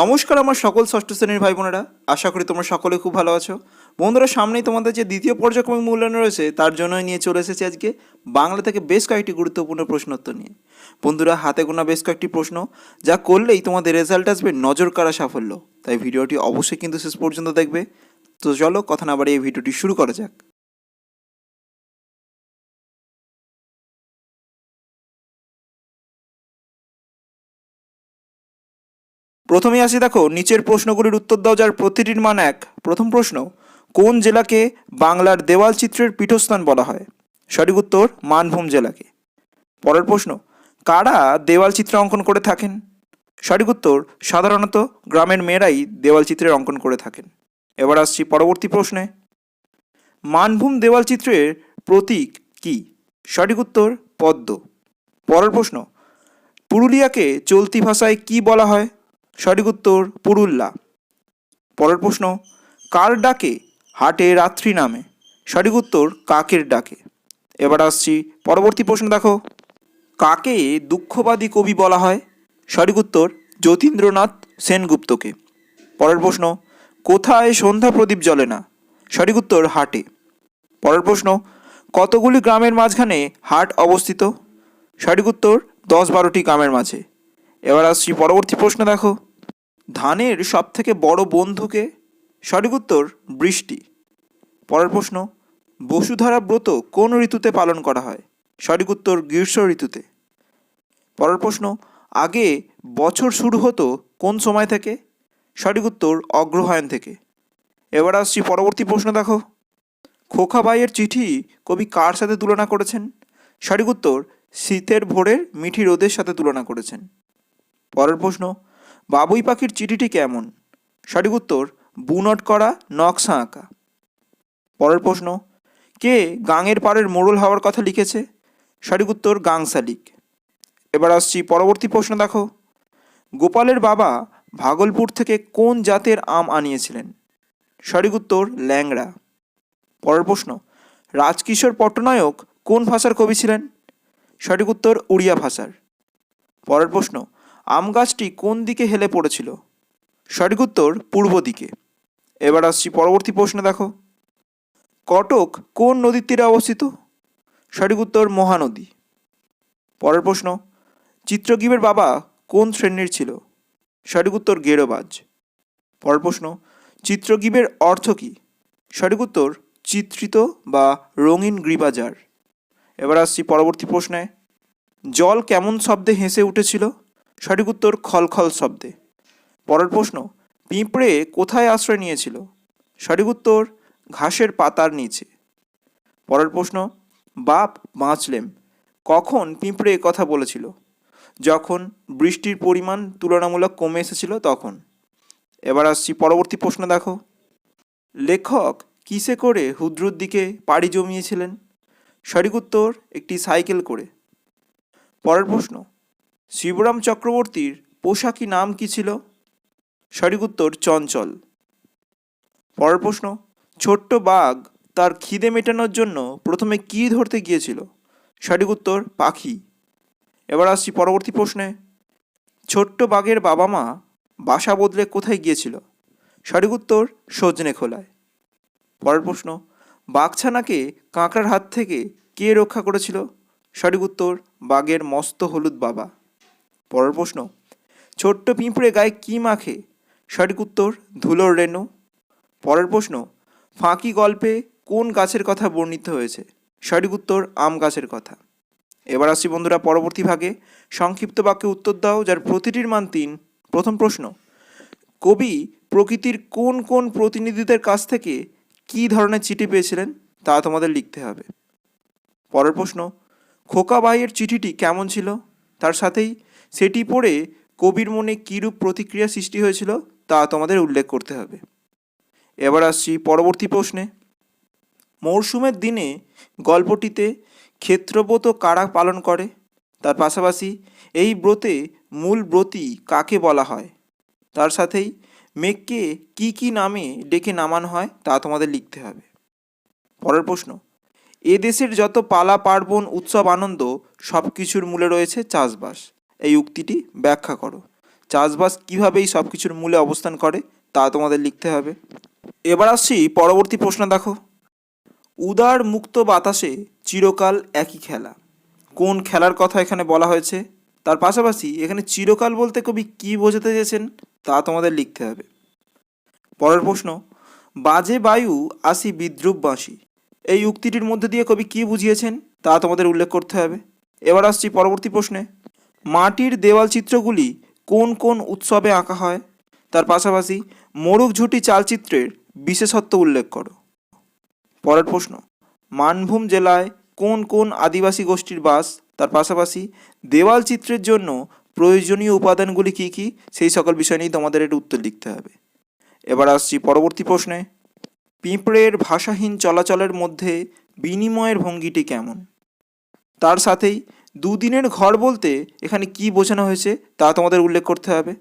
নমস্কার আমার সকল ষষ্ঠ শ্রেণির ভাই বোনেরা। আশা করি তোমরা সকলে খুব ভালো আছো। বন্ধুরা, সামনেই তোমাদের যে দ্বিতীয় পর্যায়ক্রমিক মূল্যায়ন রয়েছে, তার জন্যই নিয়ে চলে এসেছি আজকে বাংলা থেকে বেশ কয়েকটি গুরুত্বপূর্ণ প্রশ্নোত্তর নিয়ে। বন্ধুরা, হাতে গোনা বেশ কয়েকটি প্রশ্ন, যা করলেই তোমাদের রেজাল্ট আসবে নজর কাড়া সাফল্য। তাই ভিডিওটি অবশ্যই কিন্তু শেষ পর্যন্ত দেখবে। তো চলো, কথা না বাড়িয়ে ভিডিওটি শুরু করা যাক। প্রথমেই আসি, দেখো, নিচের প্রশ্নগুলির উত্তর দাও যার প্রতিটির মান এক। প্রথম প্রশ্ন, কোন জেলাকে বাংলার দেওয়াল চিত্রের পীঠস্থান বলা হয়? সঠিক উত্তর, মানভূম জেলাকে। পরের প্রশ্ন, কারা দেওয়াল চিত্র অঙ্কন করে থাকেন? সঠিক উত্তর, সাধারণত গ্রামের মেয়েরাই দেওয়াল চিত্রের অঙ্কন করে থাকেন। এবার আসছি পরবর্তী প্রশ্নে। মানভূম দেওয়াল চিত্রের প্রতীক কি? সঠিক উত্তর, পদ্ম। পরের প্রশ্ন, পুরুলিয়াকে চলতি ভাষায় কি বলা হয়? সঠিক উত্তর পুরুল্লা। পরের প্রশ্ন, কার ডাকে হাটে রাত্রি নামে? সঠিক উত্তর, কাকের ডাকে। এবার আসছি পরবর্তী প্রশ্ন দেখো। কাকে দুঃখবাদী কবি বলা হয়? সঠিক উত্তর, যতীন্দ্রনাথ সেনগুপ্তকে। পরের প্রশ্ন, কোথায় সন্ধ্যা প্রদীপ জ্বলে না? সঠিক উত্তর, হাটে। পরের প্রশ্ন, কতগুলি গ্রামের মাঝখানে হাট অবস্থিত? সঠিক উত্তর, দশ বারোটি গ্রামের মাঝে। এবার আসছি পরবর্তী প্রশ্ন দেখো। ধানের সব থেকে বড় বন্ধুকে, সঠিক উত্তর, বৃষ্টি। পরের প্রশ্ন, বসুধারা ব্রত কোন ঋতুতে পালন করা হয়? সঠিক উত্তর, গ্রীষ্ম ঋতুতে। পরের প্রশ্ন, আগে বছর শুরু হতো কোন সময় থেকে? সঠিক উত্তর, অগ্রহায়ণ থেকে। এবার আসছি পরবর্তী প্রশ্ন দেখো। খোখাবাইয়ের চিঠি কবি কার সাথে তুলনা করেছেন? সঠিক উত্তর, শীতের ভোরের মিঠি রোদের সাথে তুলনা করেছেন। পরের প্রশ্ন, বাবুই পাখির চিঠিটি কেমন? সঠিক উত্তর বুনট করা, নকশা আঁকা। পরের প্রশ্ন, কে গাঙের পাড়ের মোড়ল হওয়ার কথা লিখেছে? সঠিক উত্তর গাং শালিক এবার আসছি পরবর্তী প্রশ্ন দেখো। গোপালের বাবা ভাগলপুর থেকে কোন জাতের আম আনিয়েছিলেন? সঠিক উত্তর, ল্যাংড়া। পরের প্রশ্ন, রাজকিশোর পট্টনায়ক কোন ভাষার কবি ছিলেন? সঠিক উত্তর, উড়িয়া ভাষার। পরের প্রশ্ন আম গাছটি কোন দিকে হেলে পড়েছিল? সঠিক উত্তর পূর্ব দিকে। এবার আসছি পরবর্তী প্রশ্ন দেখো। কটক কোন নদীর তীরে অবস্থিত? সঠিক উত্তর মহানদী। পরের প্রশ্ন চিত্রগীবের বাবা কোন শ্রেণির ছিল? সঠিক উত্তর গেরোবাজ। পরের প্রশ্ন চিত্রগীবের অর্থ কী? সঠিক উত্তর, চিত্রিত বা রঙিন গ্রীবাজার। এবার আসছি পরবর্তী প্রশ্নে, জল কেমন শব্দে হেসে উঠেছিল? সঠিক উত্তর খলখল শব্দে। পরের প্রশ্ন, পিঁপড়ে কোথায় আশ্রয় নিয়েছিল? সঠিক উত্তর, ঘাসের পাতার নিচে। পরের প্রশ্ন, বাপ বাঁচলেম কখন পিঁপড়ে কথা বলেছিল? যখন বৃষ্টির পরিমাণ তুলনামূলক কমে এসেছিল তখন। এবার আসছি পরবর্তী প্রশ্ন দেখো। লেখক কিসে করে হুদ্রুর দিকে পাড়ি জমিয়েছিলেন? সঠিক উত্তর, একটি সাইকেল করে। পরের প্রশ্ন শিবরাম চক্রবর্তীর পোশাকি নাম কি ছিল? সঠিক উত্তর চঞ্চল। পরের প্রশ্ন, ছোট্ট বাঘ তার খিদে মেটানোর জন্য প্রথমে কী ধরতে গিয়েছিল? সঠিক উত্তর পাখি। এবার আসছি পরবর্তী প্রশ্নে। ছোট্ট বাঘের বাবা মা বাসা বদলে কোথায় গিয়েছিল? সঠিক উত্তর সজনে খোলায় পরের প্রশ্ন, বাঘছানাকে কাঁকড়ার হাত থেকে কে রক্ষা করেছিল? সঠিক উত্তর বাঘের মস্ত হলুদ বাবা। পরের প্রশ্ন। ছোট্ট পিঁপড়ে গায়ে কী মাখে? সঠিক উত্তর, ধুলোর রেণু। পরের প্রশ্ন, ফাঁকি গল্পে কোন গাছের কথা বর্ণিত হয়েছে? সঠিক উত্তর, আম গাছের কথা। এবার আসছি বন্ধুরা পরবর্তী ভাগে। সংক্ষিপ্ত বাক্যে উত্তর দাও, যার প্রতিটির মান তিন। প্রথম প্রশ্ন, কবি প্রকৃতির কোন কোন প্রতিনিধিদের কাছ থেকে কী ধরনের চিঠি পেয়েছিলেন? তা তোমাদের লিখতে হবে। পরের প্রশ্ন, খোকা ভাইয়ের চিঠিটি কেমন ছিল? তার সাথেই সেটি পড়ে কবির মনে কীরূপ প্রতিক্রিয়া সৃষ্টি হয়েছিল তা তোমাদের উল্লেখ করতে হবে। এবার আসছি পরবর্তী প্রশ্নে। মরশুমের দিনে গল্পটিতে ক্ষেত্রব্রত কারা পালন করে? তার পাশাপাশি এই ব্রতে মূল ব্রতী কাকে বলা হয়? তার সাথেই মেঘকে কি কি নামে ডেকে নামানো হয় তা তোমাদের লিখতে হবে। পরের প্রশ্ন, এ দেশের যত পালা, পার্বণ, উৎসব, আনন্দ সব কিছুর মূলে রয়েছে চাষবাস। এই উক্তিটি ব্যাখ্যা করো। চাষবাস কীভাবে এই সব কিছুর মূলে অবস্থান করে, তা তোমাদের লিখতে হবে। এবার আসছি পরবর্তী প্রশ্ন দেখো। উদার মুক্ত বাতাসে চিরকাল একই খেলা। কোন খেলার কথা এখানে বলা হয়েছে? তার পাশাপাশি এখানে চিরকাল বলতে কবি কী বোঝাতে চেয়েছেন, তা তোমাদের লিখতে হবে। পরের প্রশ্ন, বাজে বায়ু আসি বিদ্রুপ বাঁশি এই উক্তিটির মধ্যে দিয়ে কবি কী বুঝিয়েছেন, তা তোমাদের উল্লেখ করতে হবে। এবার আসছি পরবর্তী প্রশ্নে। মাটির দেওয়াল চিত্রগুলি কোন কোন উৎসবে আঁকা হয়? তার পাশাপাশি মোরগ ঝুটি চালচিত্রের বিশেষত্ব উল্লেখ করো। পরের প্রশ্ন, মানভূম জেলায় কোন কোন আদিবাসী গোষ্ঠীর বাস? তার পাশাপাশি দেওয়াল চিত্রের জন্য প্রয়োজনীয় উপাদানগুলি কী কী? সেই সকল বিষয় নিয়ে তোমাদের এর উত্তর লিখতে হবে। এবার আসছি পরবর্তী প্রশ্নে, পিঁপড়ের ভাষাহীন চলাচলের মধ্যে বিনিময়ের ভঙ্গিটি কেমন? তার সাথেই দুদিনের ঘর বলতে এখানে কি বোঝানো হয়েছে তা তোমাদের উল্লেখ করতে হবে।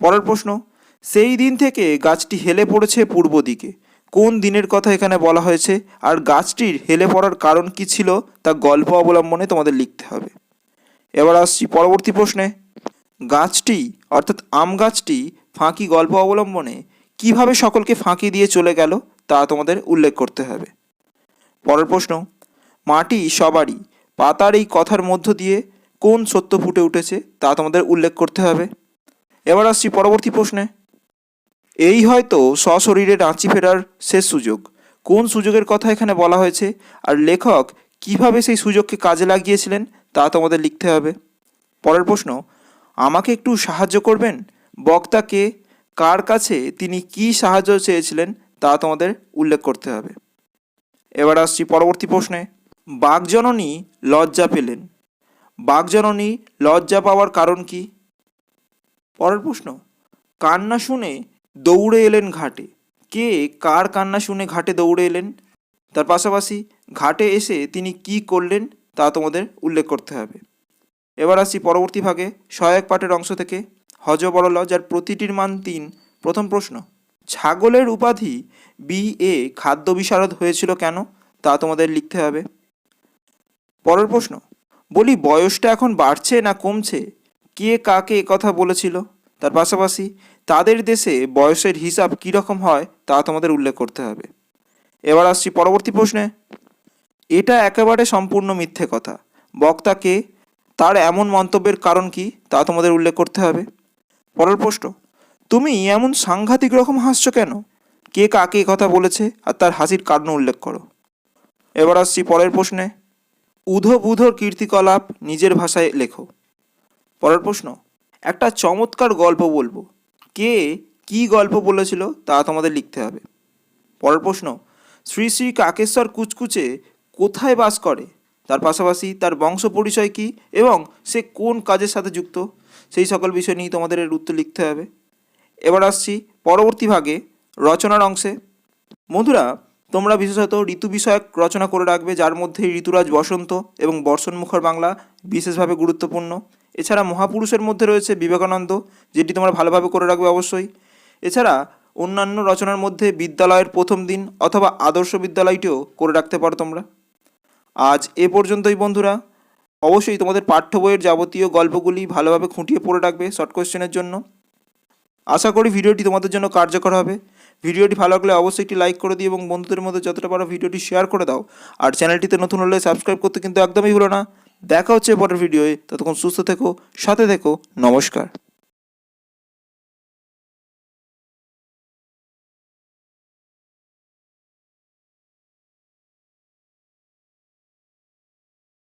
পরের প্রশ্ন, সেই দিন থেকে গাছটি হেলে পড়েছে পূর্ব দিকে। কোন দিনের কথা এখানে বলা হয়েছে? আর গাছটির হেলে পড়ার কারণ কি ছিল? তা গল্প অবলম্বনে তোমাদের লিখতে হবে। এবার আসছি পরবর্তী প্রশ্নে। গাছটি, অর্থাৎ আম গাছটি, ফাঁকি গল্প অবলম্বনে কীভাবে সকলকে ফাঁকি দিয়ে চলে গেল তা তোমাদের উল্লেখ করতে হবে। পরের প্রশ্ন, মাটি সবারই পাতার এই কথার মধ্য দিয়ে কোন সত্য ফুটে উঠেছে তা তোমাদের উল্লেখ করতে হবে। এবার আসছি পরবর্তী প্রশ্নে। এই হয়তো সশরীরে রাঁচি ফেরার শেষ সুযোগ। কোন সুযোগের কথা এখানে বলা হয়েছে আর লেখক কীভাবে সেই সুযোগকে কাজে লাগিয়েছিলেন তা তোমাদের লিখতে হবে। পরের প্রশ্ন, আমাকে একটু সাহায্য করবেন? বক্তাকে কার কাছে তিনি কি সাহায্য চেয়েছিলেন তা তোমাদের উল্লেখ করতে হবে। এবার আসছি পরবর্তী প্রশ্নে। বাঘজননী লজ্জা পেলেন। বাঘজননী লজ্জা পাওয়ার কারণ কি? পরের প্রশ্ন, কান্না শুনে দৌড়ে এলেন ঘাটে। কে কার কান্না শুনে ঘাটে দৌড়ে এলেন? তার পাশাপাশি ঘাটে এসে তিনি কি করলেন তা তোমাদের উল্লেখ করতে হবে। এবার আসি পরবর্তী ভাগে, সহায়ক পাঠের অংশ থেকে। হজ বড়ল যার প্রতিটির মান তিন। প্রথম প্রশ্ন, ছাগলের উপাধি বি এ খাদ্য বিশারদ হয়েছিল কেন? তা তোমাদের লিখতে হবে। পরের প্রশ্ন, বলি বয়সটা এখন বাড়ছে না কমছে? কে কাকে কথা বলেছিল? তার পাশাপাশি, তাদের দেশে বয়সের হিসাব কীরকম হয় তা তোমাদের উল্লেখ করতে হবে। এবার আসছি পরবর্তী প্রশ্নে। এটা একেবারে সম্পূর্ণ মিথ্যে কথা। বক্তাকে তার এমন মন্তব্যের কারণ কি তা তোমাদের উল্লেখ করতে হবে। পরের প্রশ্ন, তুমি এমন সাংঘাতিক রকম হাসছো কেন? কে কাকে কথা বলেছে আর তার হাসির কারণ উল্লেখ করো। এবার আসছি পরের প্রশ্নে। উধো বুধোর কীর্তিকলাপ নিজের ভাষায় লেখো। পরের প্রশ্ন, একটা চমৎকার গল্প বলব। কে কি গল্প বলেছিল তা তোমাদের লিখতে হবে। পরের প্রশ্ন, শ্রী শ্রী কাকেশ্বর কুচকুচে কোথায় বাস করে? তার পাশাপাশি তার বংশ পরিচয় কী এবং সে কোন কাজের সাথে যুক্ত? সেই সকল বিষয় নিয়ে তোমাদের এর উত্তর লিখতে হবে। এবার আসছি পরবর্তী ভাগে রচনার অংশে। বন্ধুরা তোমরা বিশেষত ঋতু বিষয়ক রচনা করে রাখবে, যার মধ্যে ঋতুরাজ বসন্ত এবং বর্ষণমুখর বাংলা বিশেষভাবে গুরুত্বপূর্ণ। এছাড়া মহাপুরুষের মধ্যে রয়েছে বিবেকানন্দ, যেটি তোমরা ভালোভাবে করে রাখবে অবশ্যই। এছাড়া অন্যান্য রচনার মধ্যে বিদ্যালয়ের প্রথম দিন অথবা আদর্শ বিদ্যালয়টিও করে রাখতে পারো তোমরা। আজ এ পর্যন্তই বন্ধুরা। অবশ্যই তোমাদের পাঠ্য বইয়ের যাবতীয় গল্পগুলি ভালোভাবে খুঁটিয়ে পড়ে রাখবে শর্ট কোশ্চেনের জন্য। আশা করি ভিডিওটি তোমাদের জন্য কার্যকর হবে। ভিডিওটি ভালো লাগলে অবশ্যই একটি লাইক করে দিও এবং বন্ধুদের মধ্যে যতটা পারো ভিডিওটি শেয়ার করে দাও। আর চ্যানেলটিতে নতুন হলে সাবস্ক্রাইব করতে কিন্তু একদমই ভুলো না। দেখা হচ্ছে পরের ভিডিওয়ে ততক্ষণ সুস্থ থেকো, সাথে থেকো। নমস্কার।